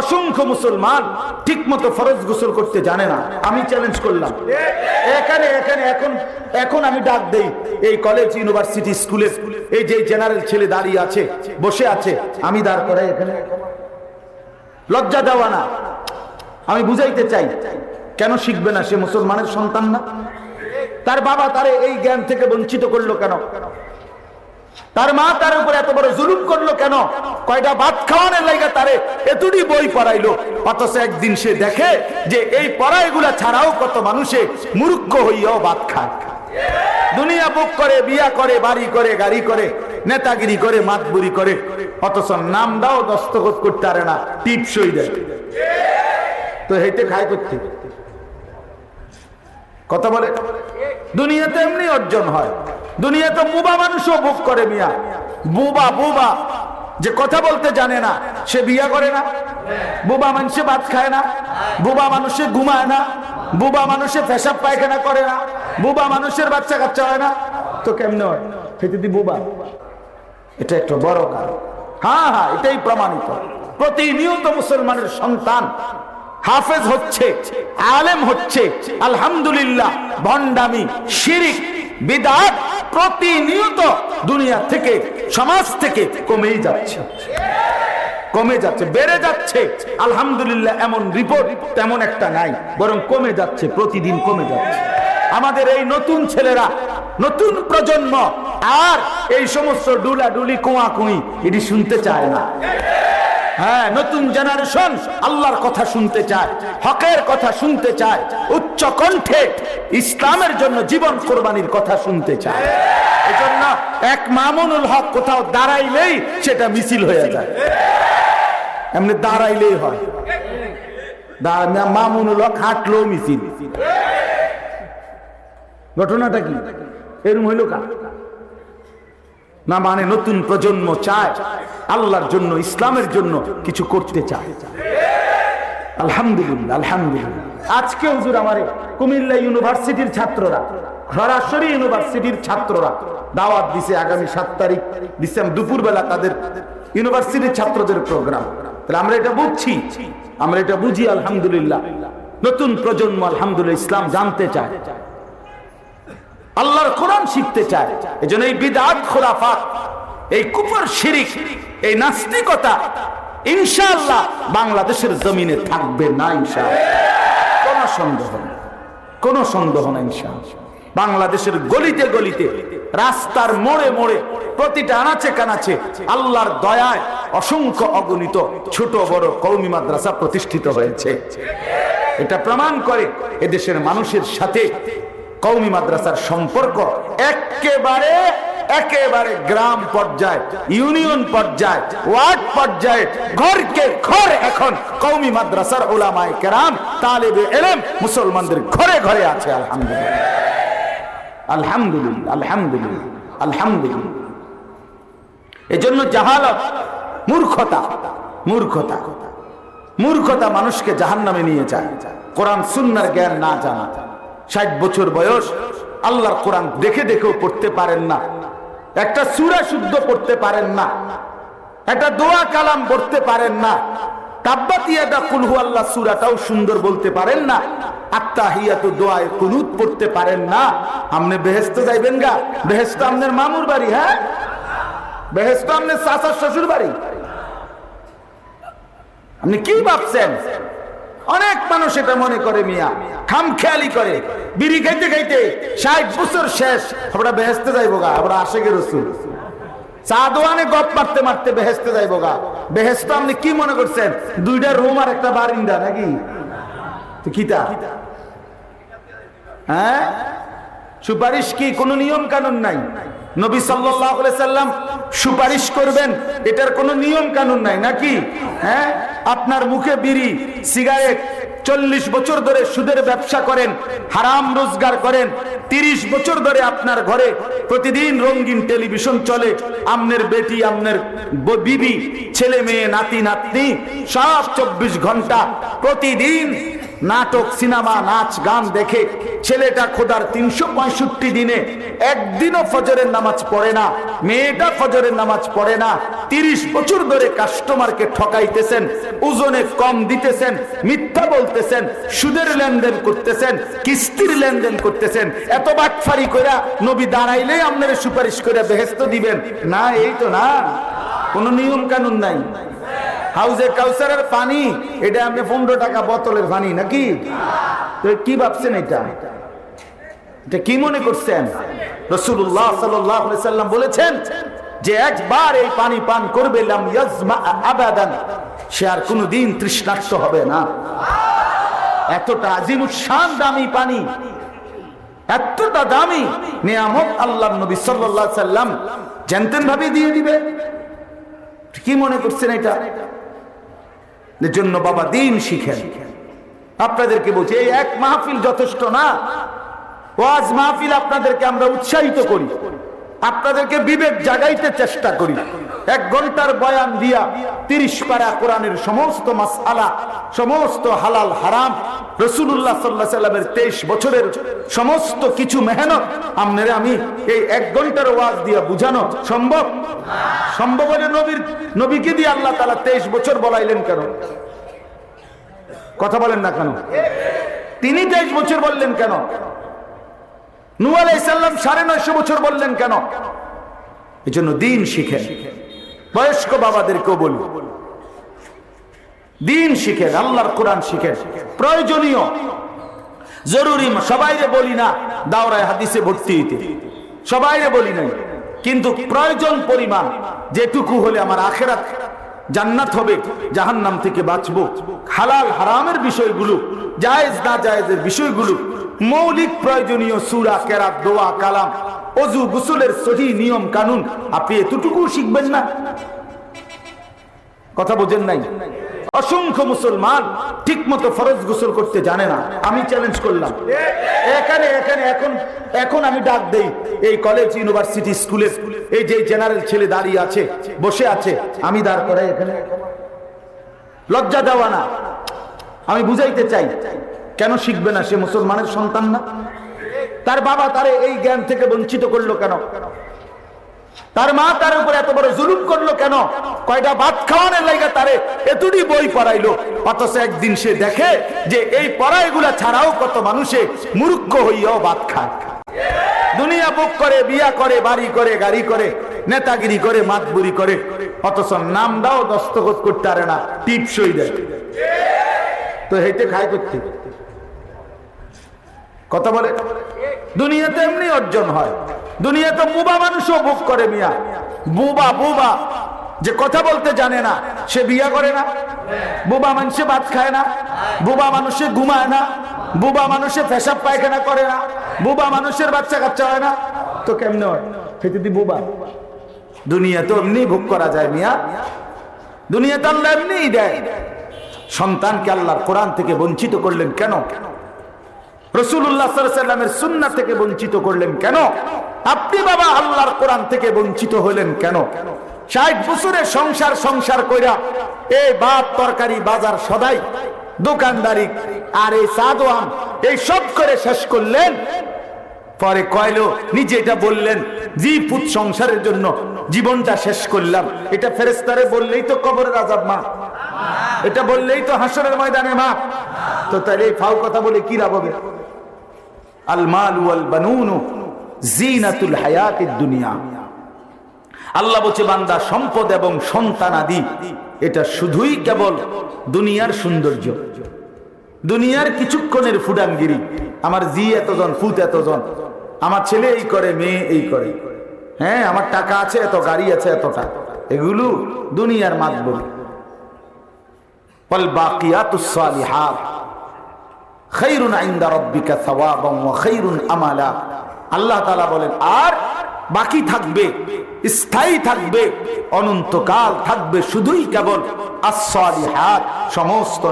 অসংখ্য মুসলমান ঠিক মতো ফরজ গোসল করতে জানে না। আমি চ্যালেঞ্জ করলাম। এখানে এখানে, এখন এখন আমি ডাক দেই। এই কলেজ ইউনিভার্সিটি স্কুলে এই যে জেনারেল ছেলে দাঁড়িয়ে আছে, বসে আছে, আমি দাঁড় করাই এখানে। লজ্জা দেওয়া না। আমি বুঝাইতে চাই, কেন শিখবে না সে মুসলমানের সন্তান না? তার বাবা তারে এই জ্ঞান থেকে বঞ্চিত করল কেন? তার মা তার উপর এত বড় জুলুম করল কেন? কয়টা ভাত খাওয়ানোর লাইগা তারে এতটি বই পড়াইলো। অথচ একদিন সে দেখে যে এই পড়াইগুলা ছাড়াও কত মানুষে মূর্খ হইয়াও ভাত খায়। দুনিয়া বুক করে, বিয়া করে, বাড়ি করে, গাড়ি করে, নেতাগিরি করে, মাতবুরি করে, অথচ নামটাও দস্তখত করতে পারে না টিপসই দেয়। তো হেঁটে খায় করতে কথা বলে? দুনিয়াতে এমনি অর্জন হয়। দুনিয়াতে বুবা মানুষও ভোগ করে মিয়া। বুবা বুবা। যে কথা বলতে জানে না, সে বিয়া করে না। বোবা মানুষে ভাত খায় না। বোবা মানুষে ঘুমায় না। বোবা মানুষে পেশাব পায়খানা করে না। বুবা মানুষের বাচ্চা কাচ্চা হয় না। তো কেমনে হয়? দি এটা একটা বড় কারণ। হ্যাঁ হ্যাঁ এটাই প্রমাণিত। প্রতিনিয়ত মুসলমানের সন্তান হাফেজ হচ্ছে, আলেম হচ্ছে, আলহামদুলিল্লাহ, ভণ্ডামি, শিরিক বিদাত প্রতিনিয়ত দুনিয়া থেকে, সমাজ থেকে কমেই যাচ্ছে। কমে যাচ্ছে, বেড়ে যাচ্ছে। আলহামদুলিল্লাহ এমন রিপোর্ট তেমন একটা নাই, বরং কমে যাচ্ছে, প্রতিদিন কমে যাচ্ছে। আমাদের এই নতুন ছেলেরা, নতুন প্রজন্ম, আর এই সমস্ত ডুলা ডুলি কুয়া কুই এটি শুনতে চায় না। হ্যাঁ নতুন জেনারেশন আল্লাহর কথা শুনতে চায়, হকের কথা শুনতে চায়, উচ্চ কণ্ঠে ইসলামের জন্য জীবন কোরবানির কথা শুনতে চায়। এজন্য এক মামুনুল হক কোথাও দাঁড়াইলেই সেটা মিছিল হয়ে যায়। এমনি দাঁড়াইলেই হয়। মামুনুল হক হাঁটলো মিছিল। ঘটনাটা কি? এরম হইল কা না মানে নতুন প্রজন্ম চায়। আল্লাহর জন্য, ইসলামের জন্য কিছু করতে চায়। আলহামদুলিল্লাহ আলহামদুলিল্লাহ। আজকে হুজুর আমার কুমিল্লা ইউনিভার্সিটির ছাত্ররা সরাসরি ইউনিভার্সিটির ছাত্ররা দাওয়াত দিছে আগামী সাত তারিখ ডিসেম্বর দুপুরবেলা তাদের ইউনিভার্সিটির ছাত্রদের প্রোগ্রাম। তাহলে আমরা এটা বুঝছি, আমরা এটা বুঝি, আলহামদুলিল্লাহ। নতুন প্রজন্ম আলহামদুলিল্লাহ ইসলাম জানতে চায়। আল্লাহর কোরআন শিখতে চায়। এই জন্য এই বিদাত খোলাফাত এই কুফর শিরিক, এই নাস্তিকতা ইনশাআল্লাহ বাংলাদেশের জমিনে থাকবে না ইনশাআল্লাহ। কোনো সন্দেহ কোনো সন্দেহ নেই ইনশাআল্লাহ। বাংলাদেশের গলিতে গলিতে, রাস্তার মোড়ে মোড়ে, প্রতিটা আনাচে কানাচে আল্লাহর দয়ায় অসংখ্য অগণিত ছোট বড় কৌমি মাদ্রাসা প্রতিষ্ঠিত হয়েছে। এটা প্রমাণ করে এদেশের মানুষের সাথে কৌমি মাদ্রাসার সম্পর্ক একেবারে একেবারে গ্রাম পর্যায়ে, ইউনিয়ন পর্যায়ে, ওয়ার্ড পর্যায়ে, ঘরকে ঘর এখন কৌমি মাদ্রাসার ওলামায় কেরাম, তালেবে এলেম, মুসলমানদের ঘরে ঘরে আছে, আলহামদুলিল্লাহ। আলহামদুলিল্লাহ আলহামদুলিল্লাহ আলহামদুলিল্লাহ। এজন্য জাহালত, মূর্খতা মূর্খতা মূর্খতা মানুষকে জাহান নামে নিয়ে যায়। কোরআন সুন্নার জ্ঞান না জানা। ষাট বছর বয়স, আল্লাহর কোরআন দেখে দেখেও পড়তে পারেন না। একটা সুরা শুদ্ধ পড়তে পারেন না। একটা দোয়া কালাম পড়তে পারেন না। সুন্দর বলতে পারেন না। আত্মাহিয়াতু দোয়ায় কুনুত পড়তে পারেন না। আপনি বেহেস্ত গা। বেহেস্ত আপনার মামুর বাড়ি হ্যাঁ? বেহেস্ত আপনি কি ভাবছেন? অনেক মানুষ এটা মনে করে মিয়া। খাম খেয়ালি করে। বিড়ি খাইতে খাইতে ষাট বছর শেষ। আমরা বেহেস্তে যাইবো গা, আমরা আশেকের রসুল। চা দোয়ানে গপ মারতে মারতে বেহেস্তে গা। বেহেস্ত আপনি কি মনে করছেন? দুইটা রুম আর একটা বারিন্দা নাকি? কিতা? হ্যাঁ? সুপারিশ কি কোনো নিয়ম কানুন নাই? নবী সাল্লাম সুপারিশ করবেন, এটার কোনো নিয়ম কানুন নাই নাকি? হ্যাঁ? আপনার মুখে বিড়ি, সিগারেট চল্লিশ বছর ধরে সুদের ব্যবসা করেন, হারাম রোজগার করেন, তিরিশ বছর ধরে আপনার ঘরে প্রতিদিন রঙিন টেলিভিশন চলে, আমনের বেটি, আমনের বিবি, ছেলে মেয়ে, নাতি, নাতনি, সব চব্বিশ ঘণ্টা প্রতিদিন নাটক, সিনেমা, নাচ, গান দেখে ছেলেটা খোদার তিনশো পঁয়ষট্টি দিনে একদিনও ফজরের নামাজ পড়ে না, মেয়েটা ফজরের নামাজ পড়ে না, তিরিশ বছর ধরে কাস্টমারকে ঠকাইতেছেন, ওজনে কম দিতেছেন, মিথ্যা বলতেছেন, সুদের লেনদেন করতেছেন, কিস্তির লেনদেন করতেছেন, এত বাটফারি কইরা নবী দাঁড়াইলেই আপনারা সুপারিশ করে বেহেস্ত দিবেন। না, এই তো না, কোনো নিয়ম কানুন নাই। হাউজে কাউসারের পানি, এটা আপনি পনেরো টাকা বোতলের পানি, নাকি? কি ভাবছেন এটা? এটা কি মনে করছেন? রসুল্লাহ সাল্লাম বলেছেন যে একবার এই পানি পান করবে সে আর কোনোদিন তৃষ্ণার্ত হবে না। এতটা আজিমুসান দামি পানি, এতটা দামি নিয়ামত আল্লাহ নবী সাল্লাম জানতেন ভাবে দিয়ে দিবে। কি মনে করছেন এটা? জন্য বাবা দিন শিখেন। আপনাদেরকে বলছি, এই এক মাহফিল যথেষ্ট না? ওয়াজ মাহফিল আপনাদেরকে আমরা উৎসাহিত করি। আপনাদেরকে বিবেক জাগাইতে চেষ্টা করি। এক ঘণ্টার বয়ান দিয়া তিরিশ পারা কোরআনের সমস্ত মাসালা সমস্ত হালাল হারাম রসুল্লাহ সাল্লাহ সাল্লামের তেইশ বছরের সমস্ত কিছু মেহনত আপনারা আমি এই এক ঘণ্টার ওয়াজ দিয়া বুঝানো সম্ভব? সম্ভব হলে নবীর, নবীকে দিয়ে আল্লাহ তালা তেইশ বছর বলাইলেন কেন? কথা বলেন না কেন? তিনি তেইশ বছর বললেন কেন? নু আলাইসাল্লাম সাড়ে নয়শো বছর বললেন কেন? এই জন্য দিন শিখেন। বয়স্ক বাবাদেরকেও দিন শিখেন, আল্লাহর কোরআন শিখেন। প্রয়োজনীয়, জরুরি, সবাইরে বলি না দাওরায়, হাদিসে ভর্তি হইতে। সবাইরে বলি নাই। কিন্তু প্রয়োজন পরিমাণ, যেটুকু হলে আমার আখেরাত জান্নাত হবে, জাহান্নাম থেকে বাঁচবো। হালাল, হারামের বিষয়গুলো, জায়েজ, না জায়েজের বিষয়গুলো মৌলিক প্রয়োজনীয় সুরা, কেরাত, দোয়া, কালাম অজু গুসুলের সহি নিয়ম, কানুন, আপনি এতটুকু শিখবেন না। কথা বোঝেন নাই? অসংখ্য মুসলমান ঠিক মতো ফরজ গোসল করতে জানে না। আমি চ্যালেঞ্জ করলাম। এখানে এখানে, এখন এখন আমি ডাক দেই। এই কলেজ ইউনিভার্সিটি স্কুলে এই যে জেনারেল ছেলে দাঁড়িয়ে আছে, বসে আছে, আমি দাঁড় করাই এখানে। লজ্জা দেওয়া না। আমি বুঝাইতে চাই। কেন শিখবে না সে মুসলমানের সন্তান না? তার বাবা তারে এই জ্ঞান থেকে বঞ্চিত করল কেন? তার মা তার উপর এত বড় জুলুম করল কেন? কয়টা ভাত খাওয়ানোর লাইগা তারে এতটি বই পড়াইলো। অথচ একদিন সে দেখে যে এই পড়াইগুলা ছাড়াও কত মানুষে মূর্খ হইয়াও ভাত খায়। দুনিয়া বুক করে, বিয়া করে, বাড়ি করে, গাড়ি করে, নেতাগিরি করে, মাতবুরি করে। অথচ নাম দাও, দস্তখত করতে পারে না, টিপসই দেয়। তো হেঁটে খায় করতে কথা বলে? দুনিয়াতে এমনি অর্জন হয়। দুনিয়াতে বুবা মানুষও ভোগ করে মিয়া। বুবা বুবা, যে কথা বলতে জানে না, সে বিয়া করে না। বুবা মানুষে ভাত খায় না। বুবা মানুষে ঘুমায় না। বুবা মানুষে পেশাব পায়খানা করে না। বুবা মানুষের বাচ্চা কাচ্চা হয় না। তো কেমনে হয়? বুবা। দুনিয়া তো এমনি ভোগ করা যায় মিয়া। দুনিয়াতে আল্লাহ এমনিই দেয়। সন্তানকে আল্লাহর কোরআন থেকে বঞ্চিত করলেন কেন? রসুল্লাহ সাল্লামের সুন্না থেকে বঞ্চিত করলেন কেন? আপনি বাবা আল্লাহর কোরআন থেকে বঞ্চিত হলেন কেন? ষাট বছরের সংসার সংসার কইরা বাপ তরকারি বাজার সদাই, দোকানদারি আর এই এই সব করে শেষ করলেন? পরে কয়লো নিজে এটা বললেন, জি পুত সংসারের জন্য জীবনটা শেষ করলাম। এটা ফেরেস্তারে বললেই তো কবরের আজাব মা। এটা বললেই তো হাসরের ময়দানে, মা। তো তাহলে এই ফাউ কথা বলে কি লাভ আল মাল ওয়াল বানুনু জিনাতুল দুনিয়া। আল্লাহ বলছে, বান্দা, সম্পদ এবং সন্তান আদি, এটা শুধুই কেবল দুনিয়ার সৌন্দর্য। দুনিয়ার কিছুক্ষণের ফুডাঙ্গিরি আমার জি এতজন, ফুত এতজন, আমার ছেলে এই করে, মেয়ে এই করে হ্যাঁ আমার টাকা আছে এত, গাড়ি আছে এতটা, এগুলো দুনিয়ার মাতবর। বাকিয়াত সালিহাত। আল্লাহ বলেন, আর বাকি থাকবে, স্থায়ী থাকবে, অনন্তকাল থাকবে শুধুই কেবল সমস্ত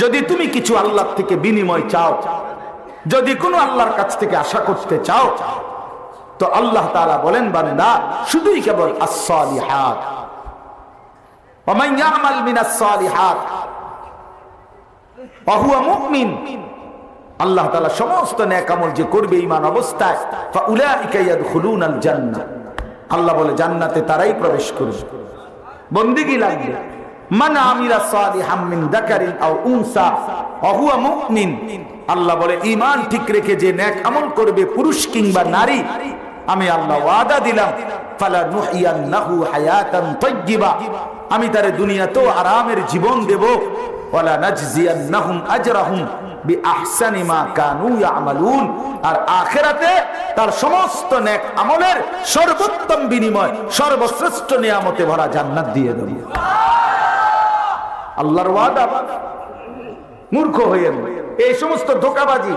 যদি তুমি কিছু আল্লাহর থেকে বিনিময় চাও, যদি কোনো আল্লাহর কাছ থেকে আশা করতে চাও, তো আল্লাহ তালা বলেন, বান্দা, শুধুই কেবল আসলিহাত আল্লাহ তাআলা সমস্ত ন্যাক আমল যে করবে ঈমান অবস্থায় আল্লাহ বলে, জান্নাতে তারাই প্রবেশ করবে। বন্দিগি লাগবে। পুরুষ কিংবা নারী, আমি আল্লাহ ওয়াদা দিলাম আমি তারে দুনিয়াতেও আরামের জীবন দেব। ওয়ালা নাজজিয়ান্নাহুম আজরাহুম বিআহসানি মা কানু আর আখেরাতে তার সমস্ত নেক আমলের সর্বোত্তম বিনিময়, সর্বশ্রেষ্ঠ নিয়ামতে ভরা জান্নাত দিয়ে দেব। আল্লাহর মূর্খ হইয়েন এই সমস্ত ধোকাবাজি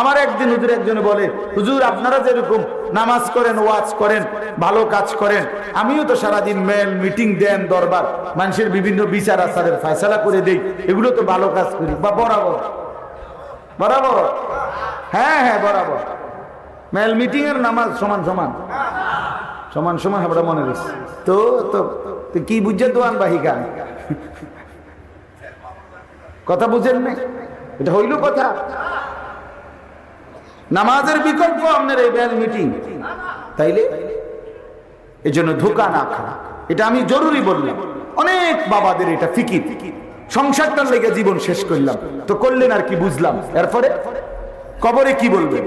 আমার একদিন হুজুর একজনে বলে, হুজুর, আপনারা যেরকম নামাজ করেন, ওয়াজ করেন, ভালো কাজ করেন, আমিও তো সারাদিন মেল মিটিং দেন, দরবার, মানুষের বিভিন্ন বিচার আচারের ফয়সালা করে দেই, এগুলো তো ভালো কাজ করি। বা বরাবর। বরাবর? হ্যাঁ হ্যাঁ বরাবর। মেল মিটিং এর নামাজ সমান সমান। সমান সমান আমরা মনে রয়েছে তো তো তো কি বুঝছে দোয়ান বাহিকা কথা বুঝেন নাই? এটা হইল কথা। নামাজের বিকল্প আপনার এই ব্যাল মিটিং তাইলে? এই জন্য ধোকা না খাওয়া এটা আমি জরুরি বললাম। অনেক বাবাদের এটা ফিকির। সংসারটার লেগে জীবন শেষ করলাম। তো করলেন আর কি বুঝলাম। এরপরে? কবরে কি বলবে